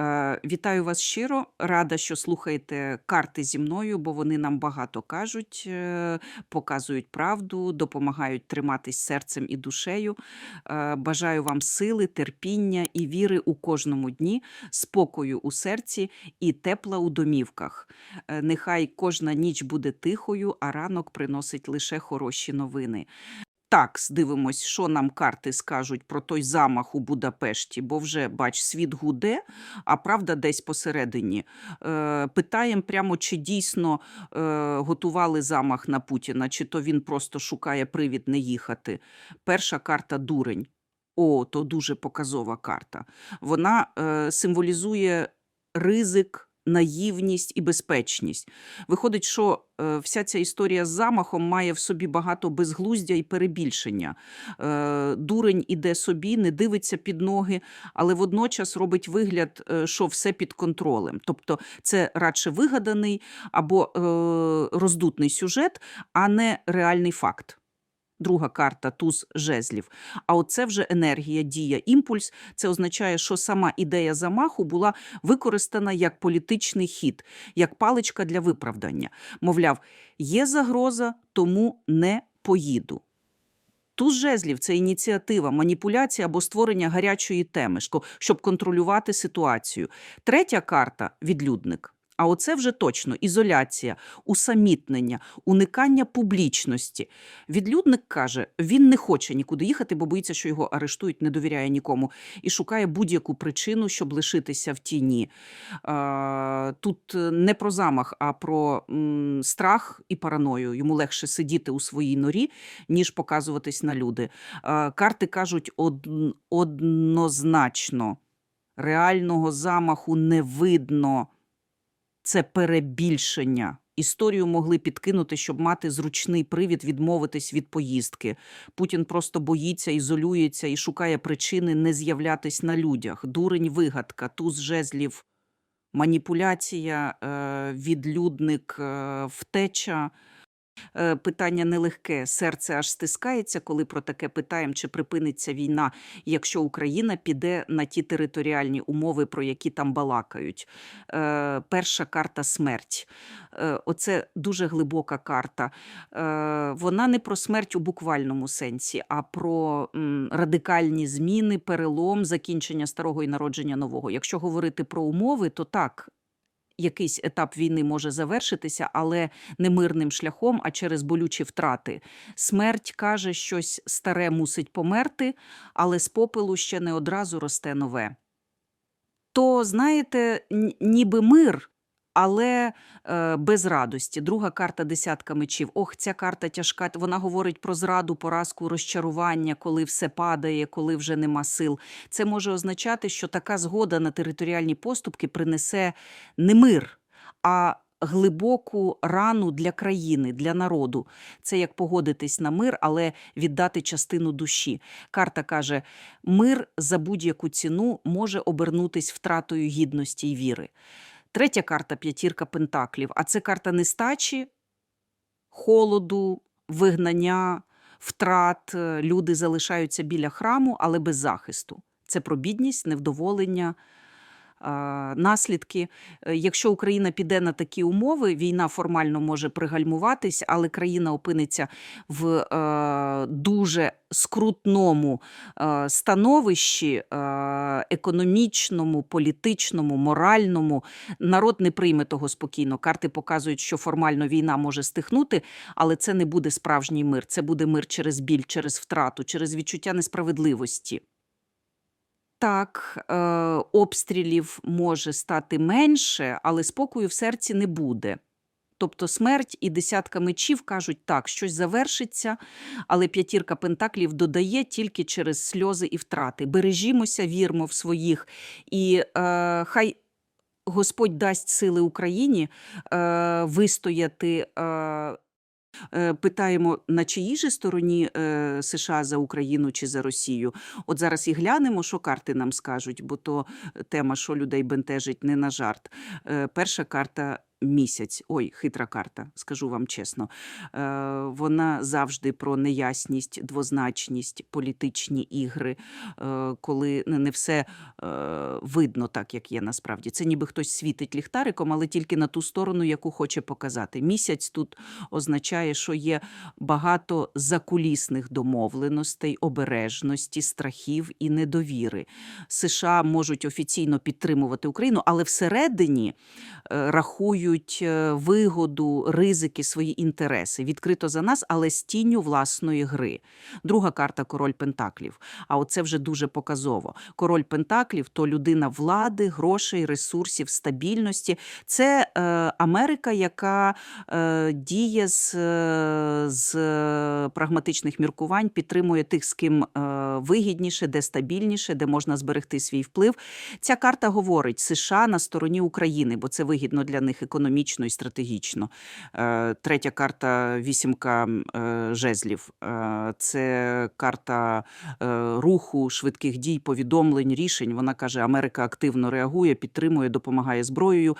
Е, Вітаю вас щиро. Рада, що слухаєте карти зі мною, бо вони нам багато кажуть, е, показують правду, допомагають триматись серцем і душею. Е, Бажаю вам сили, терпіння і віри у кожному дні, спокою у серці і тепла у домівках. Нехай кожна ніч буде тихою, а ранок приносить лише хороші новини. Так, дивимось, що нам карти скажуть про той замах у Будапешті, бо вже, бач, світ гуде, а правда десь посередині. Е, питаємо прямо, чи дійсно е, готували замах на Путіна, чи то він просто шукає привід не їхати. Перша карта дурень. О, то дуже показова карта. Вона е, символізує ризик, наївність і безпечність. Виходить, що е, вся ця історія з замахом має в собі багато безглуздя і перебільшення. Е, дурень іде собі, не дивиться під ноги, але водночас робить вигляд, е, що все під контролем. Тобто це радше вигаданий або роздутний сюжет, а не реальний факт. Друга карта туз жезлів. А оце вже енергія, дія, імпульс. Це означає, що сама ідея замаху була використана як політичний хід, як паличка для виправдання. Мовляв, є загроза, тому не поїду. Туз жезлів це ініціатива, маніпуляція або створення гарячої теми, щоб контролювати ситуацію. Третя карта відлюдник. А оце вже точно ізоляція, усамітнення, уникання публічності. Відлюдник каже, він не хоче нікуди їхати, бо боїться, що його арештують, не довіряє нікому і шукає будь-яку причину, щоб лишитися в тіні. Тут е, не про замах, а про страх і параною. Йому легше сидіти у своїй норі, ніж показуватись на люди. Карти кажуть од... однозначно. Реального замаху не видно. Це перебільшення. Історію могли підкинути, щоб мати зручний привід відмовитись від поїздки. Путін просто боїться, ізолюється і шукає причини не з'являтись на людях. Дурень вигадка, туз жезлів, маніпуляція, е, відлюдник, е, втеча. Е, Питання нелегке. Серце аж стискається, коли про таке питаємо, чи припиниться війна, якщо Україна піде на ті територіальні умови, про які там балакають. Е, Перша карта смерть. Е, Оце дуже глибока карта. Вона не про смерть у буквальному сенсі, а про радикальні зміни, перелом, закінчення старого і народження нового. Якщо говорити про умови, то так. Якийсь етап війни може завершитися, але не мирним шляхом, а через болючі втрати. Смерть каже, щось старе мусить померти, але з попелу ще не одразу росте нове. То, знаєте, ніби мир, але е, без радості. Друга карта десятка мечів. Ох, ця карта тяжка. Вона говорить про зраду, поразку, розчарування, коли все падає, коли вже нема сил. Це може означати, що така згода на територіальні поступки принесе не мир, а глибоку рану для країни, для народу. Це як погодитись на мир, але віддати частину душі. Карта каже: мир за будь-яку ціну може обернутись втратою гідності й віри. Третя карта п'ятірка пентаклів. А це карта нестачі, холоду, вигнання, втрат. Е, Люди залишаються біля храму, але без захисту. Це про бідність, невдоволення. Наслідки, Е, якщо Україна піде на такі умови, війна формально може пригальмуватись, але країна опиниться в е, дуже скрутному е, становищі економічному, політичному, моральному. Народ не прийме того спокійно. Карти показують, що формально війна може стихнути, але це не буде справжній мир. Це буде мир через біль, через втрату, через відчуття несправедливості. Так, е, обстрілів може стати менше, але спокою в серці не буде. Тобто смерть і десятка мечів кажуть, так, щось завершиться, але п'ятірка пентаклів додає тільки через сльози і втрати. Бережімося, вірмо в своїх, і е, хай Господь дасть сили Україні е, вистояти. Е, Питаємо, на чиїй же стороні е, США за Україну чи за Росію? От зараз і глянемо, що карти нам скажуть, бо то тема, що людей бентежить, не на жарт. Е, Перша карта місяць. Ой, хитра карта, скажу вам чесно. Е, вона завжди про неясність, двозначність, політичні ігри, е, коли не все е, видно так, як є насправді. Це ніби хтось світить ліхтариком, але тільки на ту сторону, яку хоче показати. Місяць тут означає, що є багато закулісних домовленостей, обережності, страхів і недовіри. США можуть офіційно підтримувати Україну, але всередині рахують е, вигоду, ризики, свої інтереси. Відкрито за нас, але з тінню власної гри. Друга карта король Пентаклів. А оце вже дуже показово. Король Пентаклів то людина влади, грошей, ресурсів, стабільності. Це е, Америка, яка е, діє з, е, з прагматичних міркувань, підтримує тих, з ким е, вигідніше, де стабільніше, де можна зберегти свій вплив. Ця карта говорить США на стороні України, бо це вигідно для них економічно і стратегічно. Е, Третя карта вісімка е, жезлів. Е, Це карта руху, швидких дій, повідомлень, рішень. Вона каже, Америка активно реагує, підтримує, допомагає зброєю,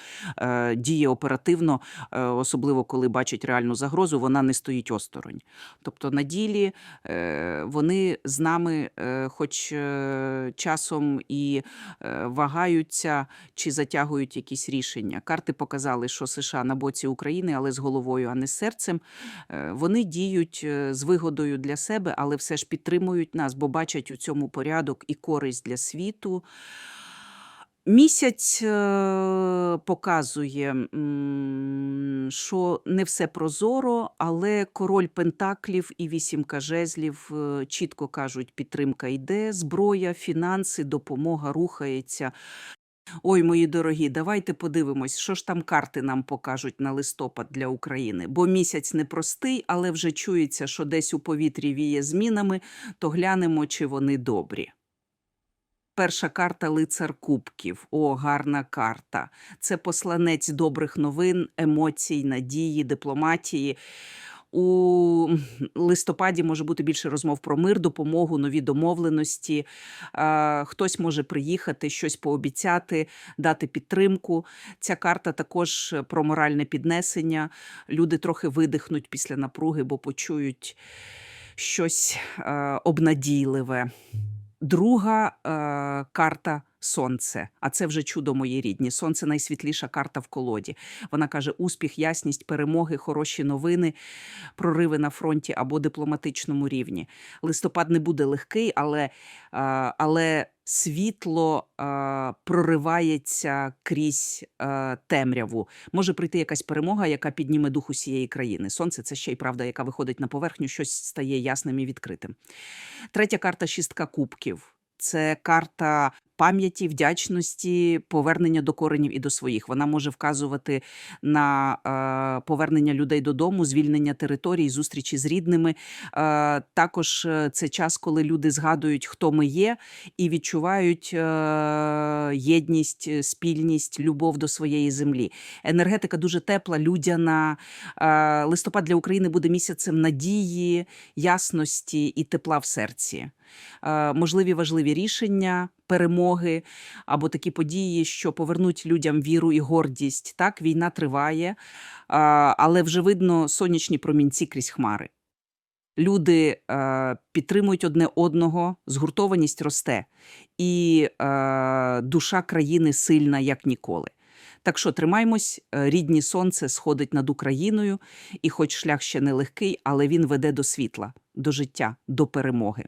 діє оперативно, особливо коли бачить реальну загрозу, вона не стоїть осторонь. Тобто на ділі вони з нами, хоч часом і вагаються чи затягують якісь рішення. Карти показали, що США на боці України, але з головою, а не з серцем. Е, Вони діють е, з вигодою для себе, але все ж підтримують нас, бо бачать у цьому порядок і користь для світу. Місяць е, показує, що не все прозоро, але король Пентаклів і вісімка жезлів чітко кажуть, підтримка йде, зброя, фінанси, допомога рухається. Ой, мої дорогі, давайте подивимось, що ж там карти нам покажуть на листопад для України. Бо місяць непростий, але вже чується, що десь у повітрі віє змінами, то глянемо, чи вони добрі. Перша карта лицар кубків. О, гарна карта. Це посланець добрих новин, емоцій, надії, дипломатії. У листопаді може бути більше розмов про мир, допомогу, нові домовленості. Хтось може приїхати, щось пообіцяти, дати підтримку. Ця карта також про моральне піднесення. Люди трохи видихнуть після напруги, бо почують щось обнадійливе. Друга карта сонце. А це вже чудо мої рідні. Сонце найсвітліша карта в колоді. Вона каже: успіх, ясність, перемоги, хороші новини, прориви на фронті або дипломатичному рівні. Листопад не буде легкий, але, але світло проривається крізь темряву. Може прийти якась перемога, яка підніме дух усієї країни. Сонце це ще й правда, яка виходить на поверхню, щось стає ясним і відкритим. Третя карта шістка кубків. Це карта пам'яті, вдячності, повернення до коренів і до своїх. Вона може вказувати на е, повернення людей додому, звільнення територій, зустрічі з рідними. Е, також е, це час, коли люди згадують, хто ми є, і відчувають єдність, спільність, любов до своєї землі. Енергетика дуже тепла, людяна. Листопад для України буде місяцем надії, ясності і тепла в серці. Е, можливі важливі рішення, перемоги або такі події, що повернуть людям віру і гордість. Так, війна триває, е, але вже видно сонячні промінці крізь хмари. Люди е, підтримують одне одного, згуртованість росте, і е, душа країни сильна, як ніколи. Так що тримаймось, е, рідні сонце сходить над Україною, і хоч шлях ще не легкий, але він веде до світла, до життя, до перемоги.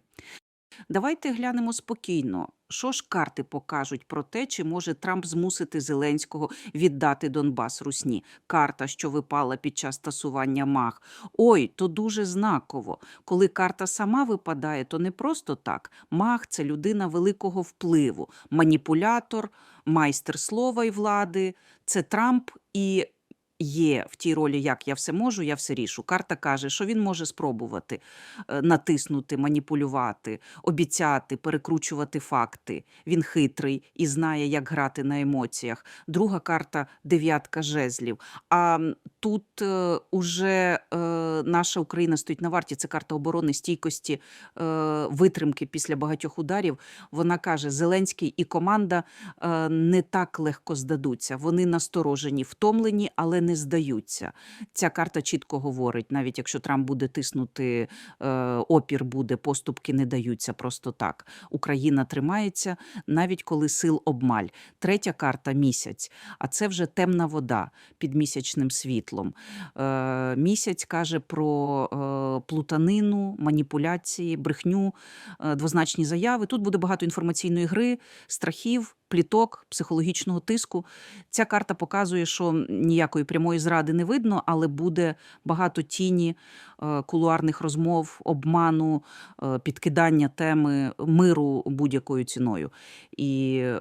Давайте глянемо спокійно. Що ж карти покажуть про те, чи може Трамп змусити Зеленського віддати Донбас Русні? Карта, що випала під час тасування маг. Ой, то дуже знаково. Коли карта сама випадає, то не просто так. Маг це людина великого впливу, маніпулятор, майстер слова і влади. Це Трамп і є в тій ролі, як я все можу, я все рішу. Карта каже, що він може спробувати е, натиснути, маніпулювати, обіцяти, перекручувати факти. Він хитрий і знає, як грати на емоціях. Друга карта дев'ятка жезлів. А тут е, уже е, наша Україна стоїть на варті. Це карта оборони, стійкості, е, витримки після багатьох ударів. Вона каже: Зеленський і команда не так легко здадуться. Вони насторожені, втомлені, але не здаються. Ця карта чітко говорить, навіть якщо Трамп буде тиснути, опір буде, поступки не даються просто так. Україна тримається, навіть коли сил обмаль. Третя карта місяць, а це вже темна вода під місячним світлом. Е, місяць каже про е, плутанину, маніпуляції, брехню, е, двозначні заяви. Тут буде багато інформаційної гри, страхів, пліток, психологічного тиску. Ця карта показує, що ніякої прямої зради не видно, але буде багато тіні, е, кулуарних розмов, обману, е, підкидання теми миру будь-якою ціною. І е,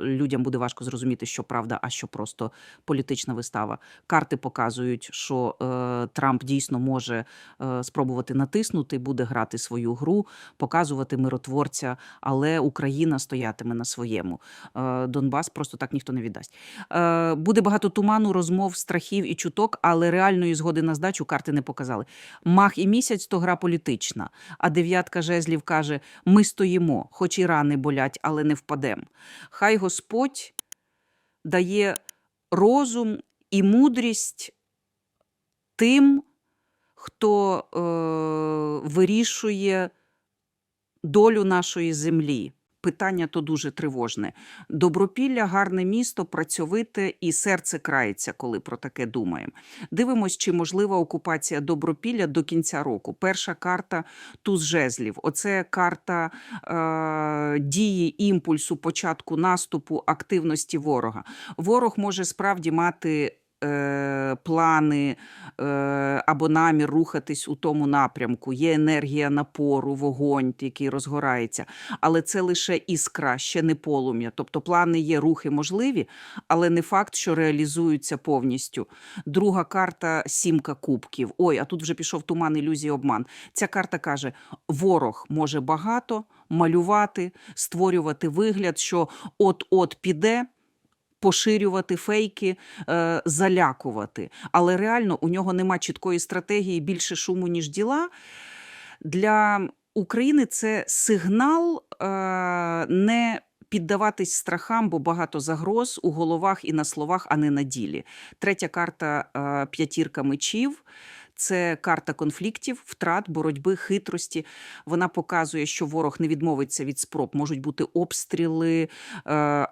людям буде важко зрозуміти, що правда, а що просто політична вистава. Карти показують, що е, Трамп дійсно може е, спробувати натиснути, буде грати свою гру, показувати миротворця, але Україна стоятиме на своєму. Е, Донбас просто так ніхто не віддасть. Е, буде багато туману, розмов, страхів і чуток, але реальної згоди на здачу карти не показали. Мах і місяць то гра політична. А дев'ятка жезлів каже: ми стоїмо, хоч і рани болять, але не впадемо. Хай Господь дає розум і мудрість тим, хто е, вирішує долю нашої землі. Питання то дуже тривожне. Добропілля гарне місто, працьовите і серце крається, коли про таке думаємо. Дивимось, чи можлива окупація Добропілля до кінця року. Перша карта туз жезлів. Оце карта е, дії, імпульсу, початку наступу, активності ворога. Ворог може справді мати. Е, Плани е, або намір рухатись у тому напрямку, є енергія напору, вогонь, який розгорається, але це лише іскра, ще не полум'я. Тобто плани є, рухи можливі, але не факт, що реалізуються повністю. Друга карта сімка кубків. Ой, а тут вже пішов туман, ілюзія, обман. Ця карта каже: ворог може багато малювати, створювати вигляд, що от-от піде. Поширювати фейки, е, залякувати. Але реально у нього нема чіткої стратегії більше шуму, ніж діла. Для України це сигнал е, не піддаватись страхам, бо багато загроз у головах і на словах, а не на ділі. Третя карта е, п'ятірка мечів. Це карта конфліктів, втрат, боротьби, хитрості. Вона показує, що ворог не відмовиться від спроб. Можуть бути обстріли, е,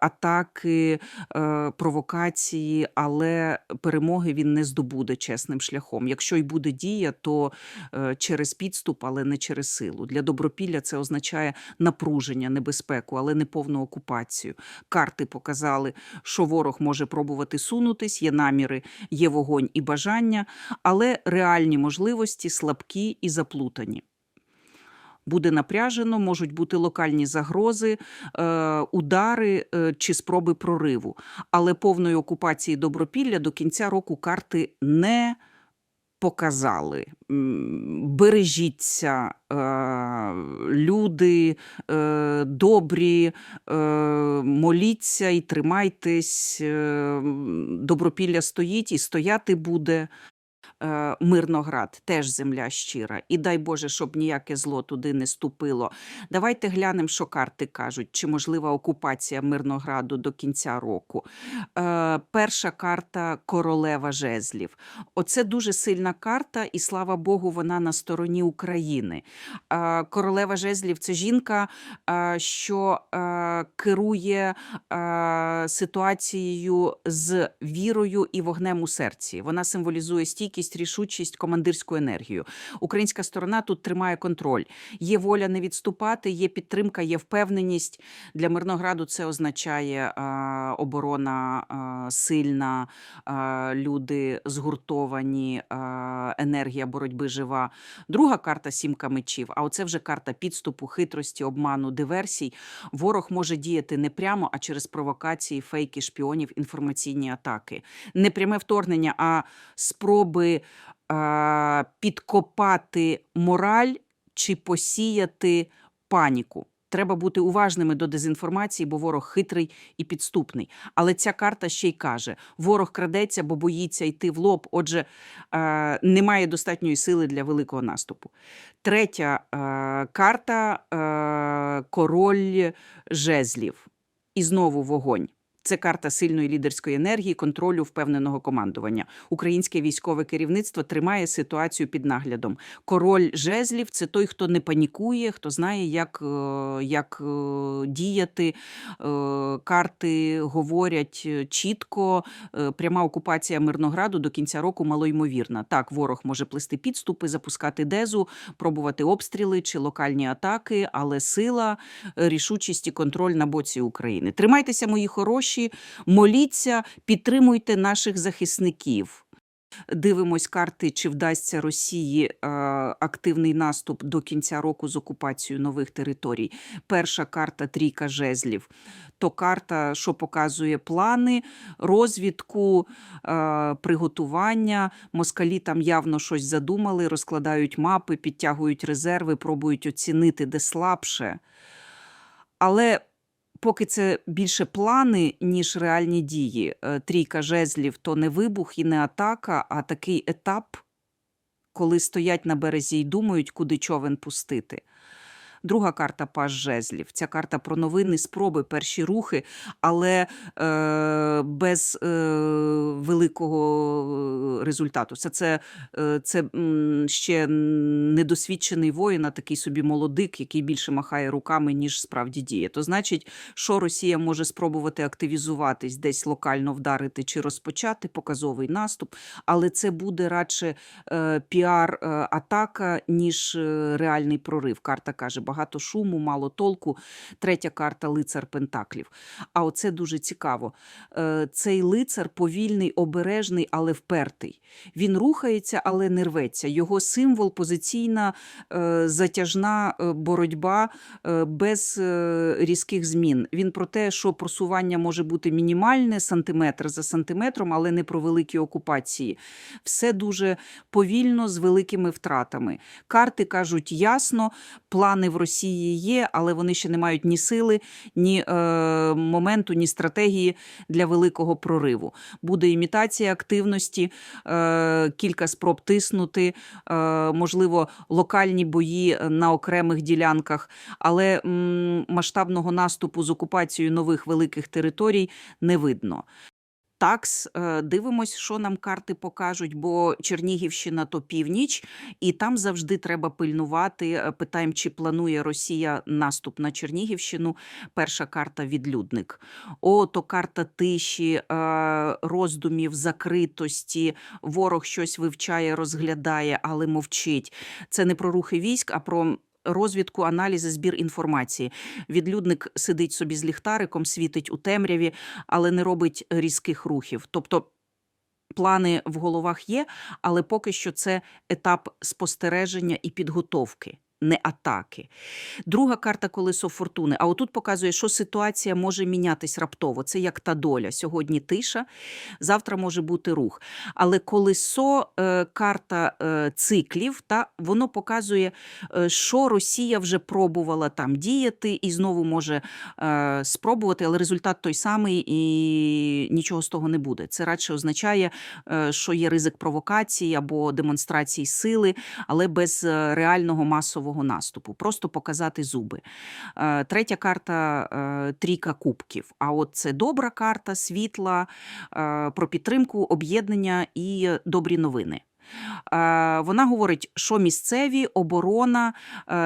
атаки, е, провокації, але перемоги він не здобуде чесним шляхом. Якщо й буде дія, то е, через підступ, але не через силу. Для добропілля це означає напруження, небезпеку, але не повну окупацію. Карти показали, що ворог може пробувати сунутись, є наміри, є вогонь і бажання, але реальні можливості слабкі і заплутані. Буде напряжено, можуть бути локальні загрози, е, удари е, чи спроби прориву. Але повної окупації добропілля до кінця року карти не показали. Бережіться, е, люди добрі, моліться і тримайтесь. Добропілля стоїть і стояти буде. Е, Мирноград, теж земля щира. І дай Боже, щоб ніяке зло туди не ступило. Давайте глянемо, що карти кажуть, чи можлива окупація Мирнограду до кінця року. Е, перша карта королева жезлів. Оце дуже сильна карта, і слава Богу, вона на стороні України. Е, королева жезлів це жінка, що керує ситуацією з вірою і вогнем у серці. Вона символізує стійкість, рішучість, командирську енергію. Українська сторона тут тримає контроль. Є воля не відступати, є підтримка, є впевненість. Для Мирнограду це означає е, оборона е, сильна, е, люди згуртовані, е, енергія боротьби жива. Друга карта сімка мечів. А оце вже карта підступу, хитрості, обману, диверсій. Ворог може діяти не прямо, а через провокації, фейки, шпіонів, інформаційні атаки. Не пряме вторгнення, а спроби е, підкопати мораль чи посіяти паніку. Треба бути уважними до дезінформації, бо ворог хитрий і підступний. Але ця карта ще й каже: ворог крадеться, бо боїться йти в лоб. Отже, е, немає достатньої сили для великого наступу. Третя е, карта е, король жезлів. І знову вогонь. Це карта сильної лідерської енергії, контролю впевненого командування. Українське військове керівництво тримає ситуацію під наглядом. Король жезлів це той, хто не панікує, хто знає, як, е, як е, діяти. Е, Карти говорять чітко. Пряма окупація Мирнограду до кінця року малоймовірна. Так, ворог може плести підступи, запускати дезу, пробувати обстріли чи локальні атаки, але сила, рішучість і контроль на боці України. Тримайтеся, мої хороші, моліться, підтримуйте наших захисників. Дивимось карти, чи вдасться Росії е, активний наступ до кінця року з окупацією нових територій. Перша карта трійка жезлів. То карта, що показує плани, розвідку, е, приготування. Москалі там явно щось задумали, розкладають мапи, підтягують резерви, пробують оцінити, де слабше. Але поки це більше плани, ніж реальні дії. Е, Трійка жезлів то не вибух і не атака, а такий етап, коли стоять на березі і думають, куди човен пустити. Друга карта паж жезлів. Ця карта про новини, спроби, перші рухи, але е, без е, великого результату. Це, це, е, це ще недосвідчений воїн, а такий собі молодик, який більше махає руками, ніж справді діє. То значить, що Росія може спробувати активізуватись, десь локально вдарити чи розпочати показовий наступ, але це буде радше е, піар-атака, ніж е, реальний прорив. Карта каже, багато шуму, мало толку. Третя карта лицар Пентаклів. А оце дуже цікаво. Е, Цей лицар повільний, обережний, але впертий. Він рухається, але не рветься. Його символ позиційна е, затяжна е, боротьба без різких змін. Він про те, що просування може бути мінімальне, сантиметр за сантиметром, але не про великі окупації. Все дуже повільно з великими втратами. Карти кажуть ясно, плани в Росії є, але вони ще не мають ні сили, ні е, моменту, ні стратегії для великого прориву. Буде імітація активності, е, кілька спроб тиснути, е, можливо, локальні бої на окремих ділянках, але м, масштабного наступу з окупацією нових великих територій не видно. Такс, е, дивимось, що нам карти покажуть, бо Чернігівщина то північ, і там завжди треба пильнувати. Е, Питаємо, чи планує Росія наступ на Чернігівщину. Перша карта відлюдник. О, то карта тиші, е, роздумів, закритості. Ворог щось вивчає, розглядає, але мовчить. Це не про рухи військ, а про. Розвідку, аналізи, збір інформації. Відлюдник сидить собі з ліхтариком, світить у темряві, але не робить різких рухів. Тобто плани в головах є, але поки що це етап спостереження і підготовки. Не атаки. Друга карта колесо фортуни. А отут показує, що ситуація може мінятись раптово. Це як та доля. Сьогодні тиша, завтра може бути рух. Але колесо е, карта е, циклів, та воно показує, е, що Росія вже пробувала там діяти і знову може спробувати, але результат той самий і нічого з того не буде. Це радше означає, що є ризик провокації або демонстрації сили, але без реального масового наступу. Просто показати зуби. Е, Третя карта е, трійка кубків. А от це добра карта, світла, е, про підтримку, об'єднання і добрі новини. Вона говорить, що місцеві оборона,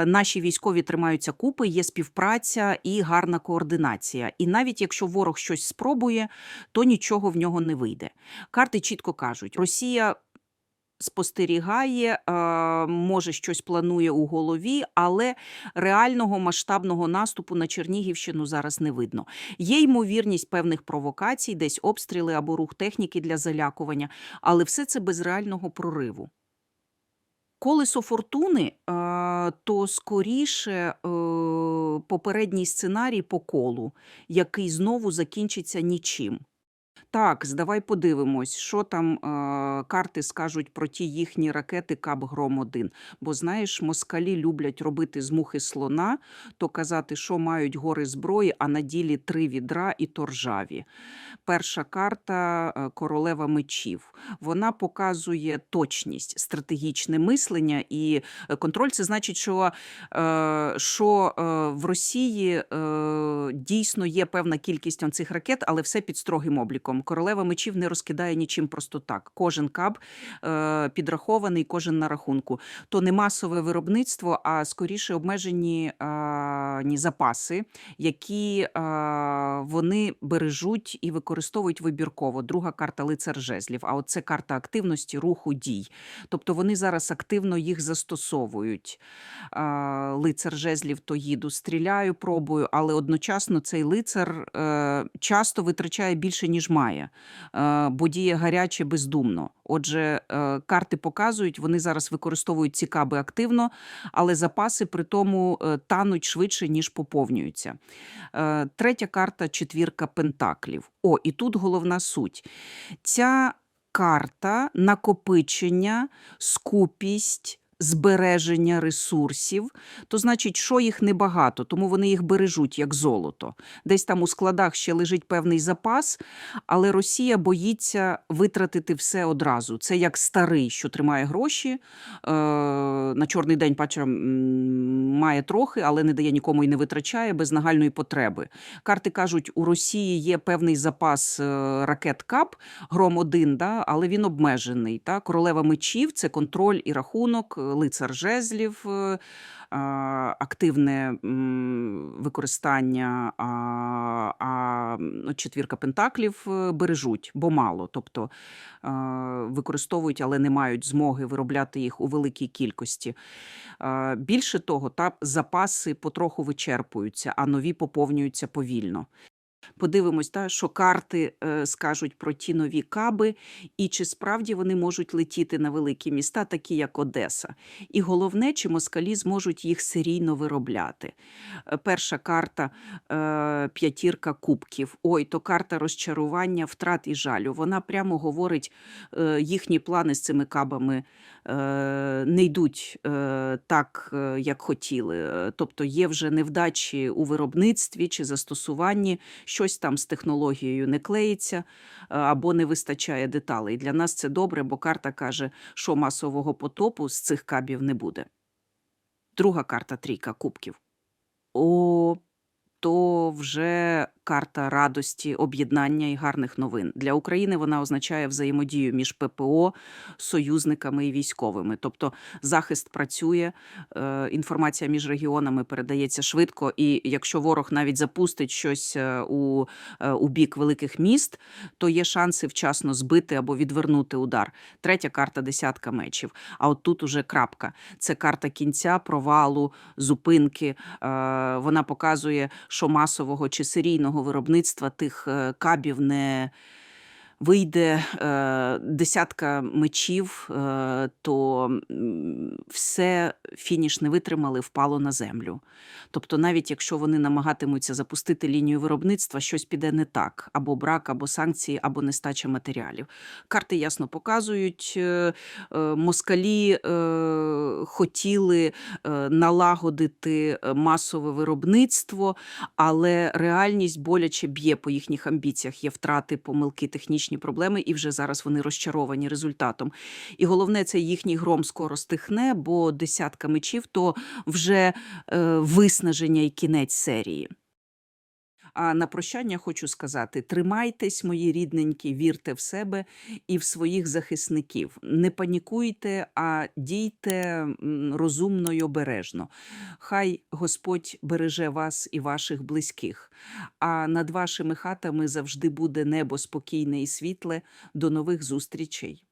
наші військові тримаються купи, є співпраця і гарна координація. І навіть якщо ворог щось спробує, то нічого в нього не вийде. Карти чітко кажуть, Росія. Спостерігає, може щось планує у голові, але реального масштабного наступу на Чернігівщину зараз не видно. Є ймовірність певних провокацій, десь обстріли або рух техніки для залякування, але все це без реального прориву. Колесо фортуни, то скоріше е, попередній сценарій по колу, який знову закінчиться нічим. Так, давай подивимось, що там е, карти скажуть про ті їхні ракети Каб Гром 1 Бо знаєш, москалі люблять робити з мухи слона, то казати, що мають гори зброї, а на ділі три відра і то ржаві. Перша карта е, королева мечів. Вона показує точність, стратегічне мислення і е, контроль. Це значить, що, е, що е, в Росії е, дійсно є певна кількість цих ракет, але все під строгим обліком. Королева мечів не розкидає нічим просто так. Кожен каб е, підрахований, кожен на рахунку. То не масове виробництво, а скоріше обмежені е, ні, запаси, які е, вони бережуть і використовують вибірково. Друга карта лицар жезлів. А от це карта активності, руху, дій. Тобто вони зараз активно їх застосовують. Е, лицар жезлів то їду, стріляю, пробую, але одночасно цей лицар е, часто витрачає більше, ніж має, е, бо діє гаряче бездумно. Отже, е, карти показують, вони зараз використовують ці каби активно, але запаси при тому е, тануть швидше, ніж поповнюються. Третя карта четвірка пентаклів. О, і тут головна суть. Ця карта накопичення, скупість. Збереження ресурсів, то значить, що їх небагато, тому вони їх бережуть як золото. Десь там у складах ще лежить певний запас, але Росія боїться витратити все одразу. Це як старий, що тримає гроші. Е, на чорний день пача має трохи, але не дає нікому і не витрачає без нагальної потреби. Карти кажуть, у Росії є певний запас е, ракет КАП, гром 1 да, але він обмежений. Та? Королева мечів це контроль і рахунок, лицар жезлів. е, Активне використання, а, ну, четвірка пентаклів е, бережуть, бо мало. Тобто е, використовують, але не мають змоги виробляти їх у великій кількості. Більше того, та запаси потроху вичерпуються, а нові поповнюються повільно. Подивимось, та, що карти е, скажуть про ті нові каби, і чи справді вони можуть летіти на великі міста, такі як Одеса. І головне, чи москалі зможуть їх серійно виробляти. Е, Перша карта е, п'ятірка кубків. Ой, то карта розчарування, втрат і жалю. Вона прямо говорить, їхні плани з цими кабами не йдуть е, так, е, як хотіли. Е, Тобто є вже невдачі у виробництві чи застосуванні, щось там з технологією не клеїться е, або не вистачає деталей. Для нас це добре, бо карта каже, що масового потопу з цих кабів не буде. Друга карта трійка кубків. О, то вже карта радості, об'єднання і гарних новин. Для України вона означає взаємодію між ППО, союзниками і військовими. Тобто захист працює, е, інформація між регіонами передається швидко, і якщо ворог навіть запустить щось е, у, е, у бік великих міст, то є шанси вчасно збити або відвернути удар. Третя карта десятка мечів. А от тут уже крапка. Це карта кінця, провалу, зупинки. Вона показує, що масового чи серійного виробництва тих е, кабів не вийде е, десятка мечів, е, то все фініш не витримали, впало на землю. Тобто, навіть якщо вони намагатимуться запустити лінію виробництва, щось піде не так: або брак, або санкції, або нестача матеріалів. Карти ясно показують, е, е, москалі е, хотіли е, налагодити е, масове виробництво, але реальність боляче б'є по їхніх амбіціях. Є втрати, помилки, технічні проблеми, і вже зараз вони розчаровані результатом. І головне, це їхній гром скоро стихне, бо десятка мечів то вже е, виснаження і кінець серії. А на прощання хочу сказати: тримайтесь, мої рідненькі, вірте в себе і в своїх захисників. Не панікуйте, а дійте розумно й обережно. Хай Господь береже вас і ваших близьких. А над вашими хатами завжди буде небо спокійне і світле. До нових зустрічей.